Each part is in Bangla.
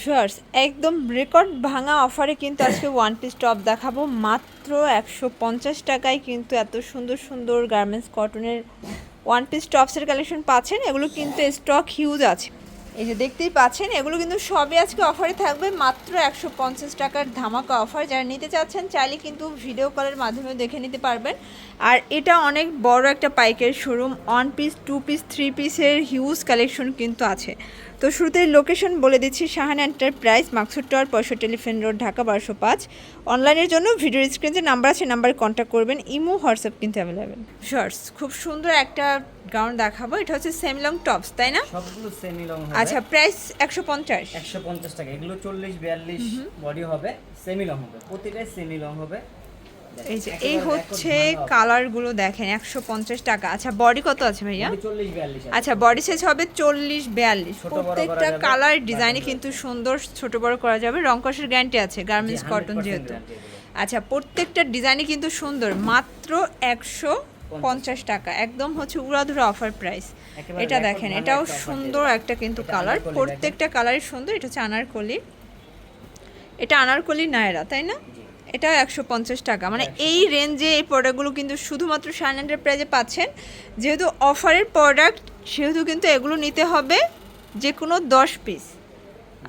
ভিউয়ার্স একদম রেকর্ড ভাঙা অফারে কিন্তু আজকে ওয়ান পিস টপ দেখাবো। মাত্র একশো পঞ্চাশ টাকায় কিন্তু এত সুন্দর সুন্দর গার্মেন্টস কটনের ওয়ান পিস টপসের কালেকশন পাচ্ছেন। এগুলো কিন্তু স্টক হিউজ আছে। এই যে দেখতেই পাচ্ছেন, এগুলো কিন্তু সবই আজকে অফারে থাকবে, মাত্র একশো পঞ্চাশ টাকার ধামাকা অফার। যারা নিতে চাচ্ছেন, চাইলে কিন্তু ভিডিও কলের মাধ্যমে দেখে নিতে পারবেন। আর এটা অনেক বড় একটা পাইকের showroom, one piece, two piece, three পিসের হিউজ কালেকশন কিন্তু আছে। তো শুরুতেই লোকেশন বলে দিচ্ছি, শাহান এন্টারপ্রাইজ মাকসুদ টাওয়ার পঁয়ষট্টি টেলিফোন রোড, ঢাকা বারোশো পাঁচ। অনলাইনের জন্য ভিডিও স্ক্রিনে যে নাম্বার আছে, নাম্বারে কন্ট্যাক্ট করবেন, ইমো, হোয়াটসঅ্যাপ কিন্তু অ্যাভেলেবেল শর্টস খুব সুন্দর একটা গাউন দেখাবো, এটা হচ্ছে সেমলং টপস তাই না? আচ্ছা প্রাইস একশো পঞ্চাশ। একশো পঞ্চাশ টাকা এগুলো চল্লিশ বিয়াল্লিশ বডি হবে সেমি লং হবে প্রতিটাই সেমি লং হবে। এই যে এই হচ্ছে কালারগুলো দেখেন একশো পঞ্চাশ টাকা। আচ্ছা বডি কত আছে ভাইয়া? চল্লিশ বিয়াল্লিশ আচ্ছা বডি সাইজ হবে চল্লিশ বিয়াল্লিশ। ছোট বড় করা প্রত্যেকটা কালার ডিজাইনে কিন্তু সুন্দর ছোট বড় করা যাবে। রং কষের গ্যারান্টি আছে গার্মেন্টস কটন যেহেতু। আচ্ছা প্রত্যেকটা ডিজাইনই কিন্তু সুন্দর মাত্র একশো পঞ্চাশ। টাকা। একদম হচ্ছে উড়াধুরা অফার প্রাইস এটা দেখেন এটাও সুন্দর একটা কিন্তু কালার প্রত্যেকটা কালারই সুন্দর। এটা হচ্ছে আনারকলি। এটা আনারকলি নায়রা তাই না? এটা একশো পঞ্চাশ টাকা। মানে এই রেঞ্জে এই প্রোডাক্টগুলো কিন্তু শুধুমাত্র শাইন প্রাইজে পাচ্ছেন। যেহেতু অফারের প্রোডাক্ট সেহেতু কিন্তু এগুলো নিতে হবে যে কোনো দশ পিস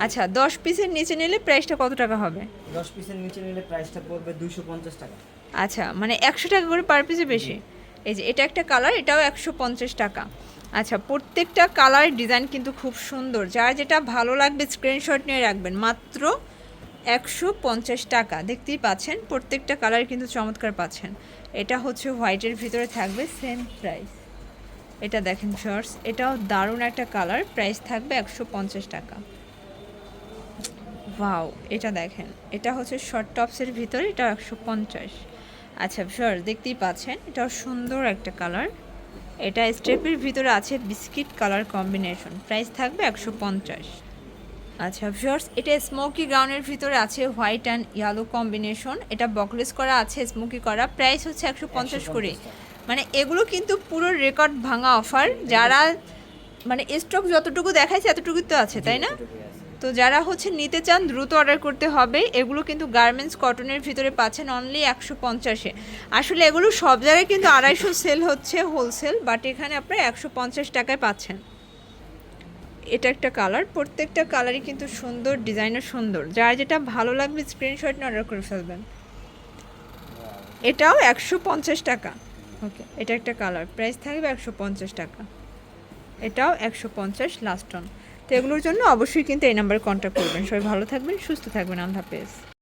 আচ্ছা দশ পিসের নিচে নিলে প্রাইসটা কত টাকা হবে? দশ পিসের নিচে নিলে প্রাইসটা পড়বে দুইশো পঞ্চাশ টাকা। আচ্ছা মানে একশো টাকা করে পার পিসে বেশি। এই যে, এটা একটা কালার এটাও একশো পঞ্চাশ টাকা। আচ্ছা প্রত্যেকটা কালার ডিজাইন কিন্তু খুব সুন্দর। যার যেটা ভালো লাগবে স্ক্রিনশট নিয়ে রাখবেন। মাত্র একশো পঞ্চাশ টাকা। দেখতেই পাচ্ছেন, প্রত্যেকটা কালার কিন্তু চমৎকার পাচ্ছেন। এটা হচ্ছে হোয়াইটের ভিতরে থাকবে সেম প্রাইস এটা দেখেন শর্টস এটাও দারুণ একটা কালার প্রাইস থাকবে একশো পঞ্চাশ টাকা। ওয়াও এটা দেখেন। এটা হচ্ছে শর্ট টপসের ভিতরে এটা একশো পঞ্চাশ। আচ্ছা শর দেখতেই পাচ্ছেন এটা সুন্দর একটা কালার এটা স্টেপের ভিতরে আছে বিস্কিট কালার কম্বিনেশন প্রাইস থাকবে একশো পঞ্চাশ। আচ্ছা ভিউয়ার্স এটা স্মোকি গাউনের ভিতরে আছে হোয়াইট অ্যান্ড ইয়েলো কম্বিনেশন এটা বকলেস করা আছে স্মোকি করা প্রাইস হচ্ছে একশো পঞ্চাশ করে। মানে এগুলো কিন্তু পুরো রেকর্ড ভাঙা অফার যারা মানে স্টক যতটুকু দেখাইছে এতটুকুই তো আছে তাই না? তো যারা হচ্ছে নিতে চান, দ্রুত অর্ডার করতে হবে। এগুলো কিন্তু গার্মেন্টস কটনের ভিতরে পাচ্ছেন অনলি একশো পঞ্চাশে। আসলে এগুলো সব জায়গায় কিন্তু আড়াইশো সেল হচ্ছে হোলসেল বাট এখানে আপনারা একশো পঞ্চাশ টাকায় পাচ্ছেন। এটা একটা কালার প্রত্যেকটা কালারই কিন্তু সুন্দর ডিজাইনার সুন্দর। যার যেটা ভালো লাগবে স্ক্রিনশট নিয়ে অর্ডার করে ফেলবেন। এটাও একশো পঞ্চাশ টাকা। ওকে এটা একটা কালার প্রাইস থাকবে একশো পঞ্চাশ টাকা। এটাও একশো পঞ্চাশ লাস্ট অন তো এগুলোর জন্য অবশ্যই কিন্তু এই নাম্বারে কন্ট্যাক্ট করবেন। সবাই ভালো থাকবেন, সুস্থ থাকবেন। আল্লাহ হাফেজ।